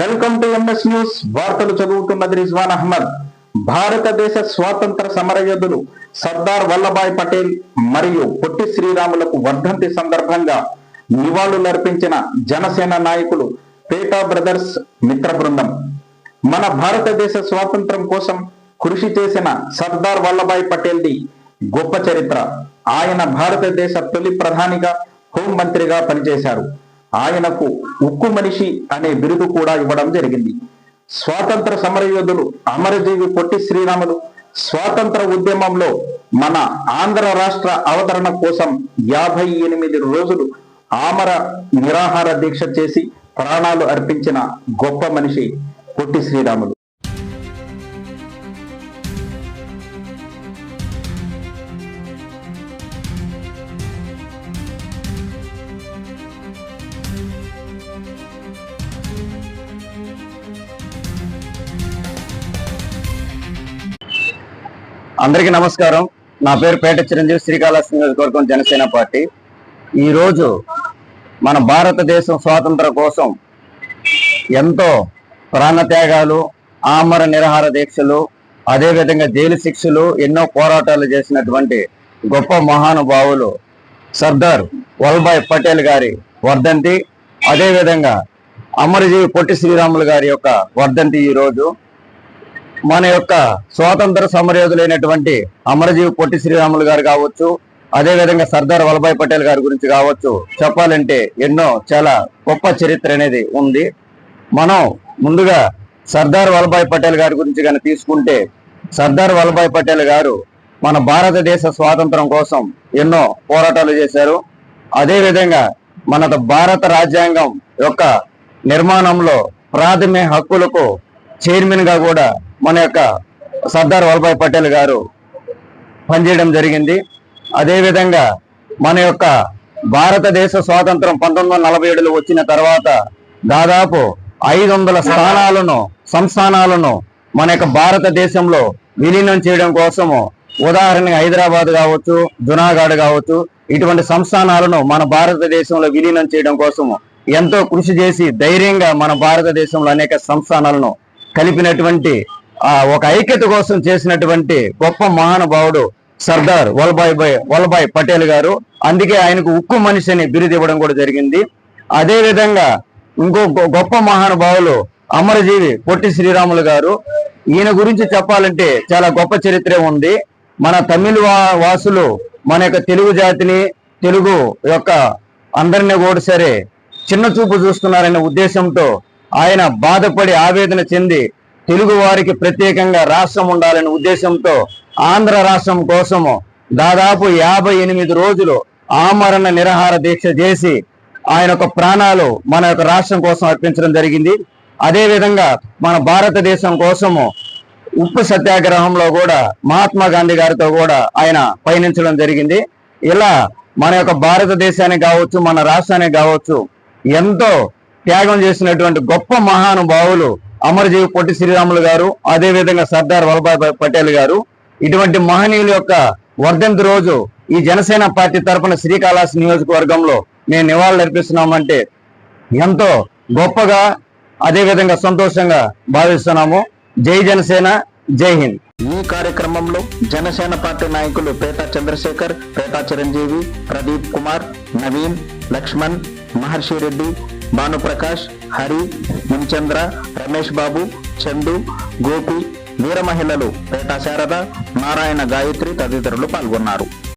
Welcome MS news వార్తలు చదువుతున్నది రిజ్వాన్ అహ్మద్. భారతదేశ స్వాతంత్ర సమరయోధులు సర్దార్ వల్లభాయ్ పటేల్ మరియు పొట్టి శ్రీరాములకు వర్ధంతి సందర్భంగా నివాళులర్పించిన జనసేన నాయకులు పేటా బ్రదర్స్ మిత్ర బృందం. మన భారతదేశ స్వాతంత్రం కోసం కృషి చేసిన సర్దార్ వల్లభాయ్ పటేల్ది గొప్ప చరిత్ర. ఆయన భారతదేశ తొలి ప్రధానిగా హోంమంత్రిగా పనిచేశారు. ఆయనకు ఉక్కు మనిషి అనే బిరుదు కూడా ఇవ్వడం జరిగింది. స్వాతంత్ర సమరయోధులు అమరజీవి పొట్టి శ్రీరాములు స్వాతంత్ర ఉద్యమంలో మన ఆంధ్ర రాష్ట్ర అవతరణ కోసం యాభై ఎనిమిది రోజులు ఆమర నిరాహార దీక్ష చేసి ప్రాణాలు అర్పించిన గొప్ప మనిషి పొట్టి శ్రీరాములు. అందరికీ నమస్కారం. నా పేరు పేట చిరంజీవి శ్రీకాళహస్తి నియోజకవర్గం జనసేన పార్టీ. ఈరోజు మన భారతదేశం స్వాతంత్ర కోసం ఎంతో ప్రాణత్యాగాలు ఆమర నిరాహార దీక్షలు అదేవిధంగా జైలు శిక్షలు ఎన్నో పోరాటాలు చేసినటువంటి గొప్ప మహానుభావులు సర్దార్ వల్లభాయ్ పటేల్ గారి వర్ధంతి అదేవిధంగా అమరజీవి పొట్టి శ్రీరాములు గారి యొక్క వర్ధంతి ఈ రోజు. మన యొక్క స్వాతంత్ర సమరయోధులైనటువంటి అమరజీవి పొట్టి శ్రీరాములు గారు కావచ్చు అదే విధంగా సర్దార్ వల్లభాయ్ పటేల్ గారి గురించి కావచ్చు చెప్పాలంటే ఎన్నో చాలా గొప్ప చరిత్ర అనేది ఉంది. మనం ముందుగా సర్దార్ వల్లభాయ్ పటేల్ గారి గురించి కనుక తీసుకుంటే సర్దార్ వల్లభాయ్ పటేల్ గారు మన భారతదేశ స్వాతంత్రం కోసం ఎన్నో పోరాటాలు చేశారు. అదేవిధంగా మన భారత రాజ్యాంగం యొక్క నిర్మాణంలో ప్రాథమిక హక్కులకు చైర్మన్గా కూడా మన యొక్క సర్దార్ వల్లభాయ్ పటేల్ గారు పనిచేయడం జరిగింది. అదేవిధంగా మన యొక్క భారతదేశ స్వాతంత్రం పంతొమ్మిది వందల నలభై ఏడులో వచ్చిన తర్వాత దాదాపు ఐదు వందల స్థానాలను సంస్థానాలను మన యొక్క భారతదేశంలో విలీనం చేయడం కోసము ఉదాహరణగా హైదరాబాద్ కావచ్చు జునాగఢ్ కావచ్చు ఇటువంటి సంస్థానాలను మన భారతదేశంలో విలీనం చేయడం కోసము ఎంతో కృషి చేసి ధైర్యంగా మన భారతదేశంలో అనేక సంస్థానాలను కలిపినటువంటి ఒక ఐక్యత కోసం చేసినటువంటి గొప్ప మహానుభావుడు సర్దార్ వల్లభాయ్ భాయ్ వల్లభాయ్ పటేల్ గారు. అందుకే ఆయనకు ఉక్కు మనిషి అని బిరుదు ఇవ్వడం కూడా జరిగింది. అదేవిధంగా ఇంకో గొ- గొప్ప మహానుభావులు అమరజీవి పొట్టి శ్రీరాములు గారు. ఈయన గురించి చెప్పాలంటే చాలా గొప్ప చరిత్రే ఉంది. మన తమిళ వాసులు మన యొక్క తెలుగు జాతిని తెలుగు యొక్క అందరినీ కూడా సరే చిన్న చూపు చూస్తున్నారనే ఉద్దేశంతో ఆయన బాధపడి ఆవేదన చెంది తెలుగు వారికి ప్రత్యేకంగా రాష్ట్రం ఉండాలనే ఉద్దేశంతో ఆంధ్ర రాష్ట్రం కోసము దాదాపు యాభై ఎనిమిది రోజులు ఆమరణ నిరాహార దీక్ష చేసి ఆయన యొక్క ప్రాణాలు మన యొక్క రాష్ట్రం కోసం అర్పించడం జరిగింది. అదేవిధంగా మన భారతదేశం కోసము ఉప్పు సత్యాగ్రహంలో కూడా మహాత్మా గాంధీ గారితో కూడా ఆయన పయనించడం జరిగింది. ఇలా మన యొక్క భారతదేశానికి కావచ్చు మన రాష్ట్రానికి కావచ్చు ఎంతో త్యాగం చేసినటువంటి గొప్ప మహానుభావులు అమరజీవి పొట్టి శ్రీరాములు గారు అదే విధంగా సర్దార్ వల్లభాయ్ పటేల్ గారు. ఇటువంటి మహనీయుల యొక్క వర్ధంతి రోజు ఈ జనసేన పార్టీ తరఫున శ్రీకాళహస్తి నియోజకవర్గంలో మేము నివాళులు అర్పిస్తున్నామంటే ఎంతో గొప్పగా అదేవిధంగా సంతోషంగా భావిస్తున్నాము. జై జనసేన జై హింద్. ఈ కార్యక్రమంలో జనసేన పార్టీ నాయకులు పేట చంద్రశేఖర్ పేట చిరంజీవి ప్రదీప్ కుమార్ నవీన్ లక్ష్మణ్ మహర్షి రెడ్డి భానుప్రకాష్ హరి మున్చంద్ర రమేష్ బాబు చందు గోపి వీర మహిళలు పేట శారద నారాయణ గాయత్రి తదితరులు పాల్గొన్నారు.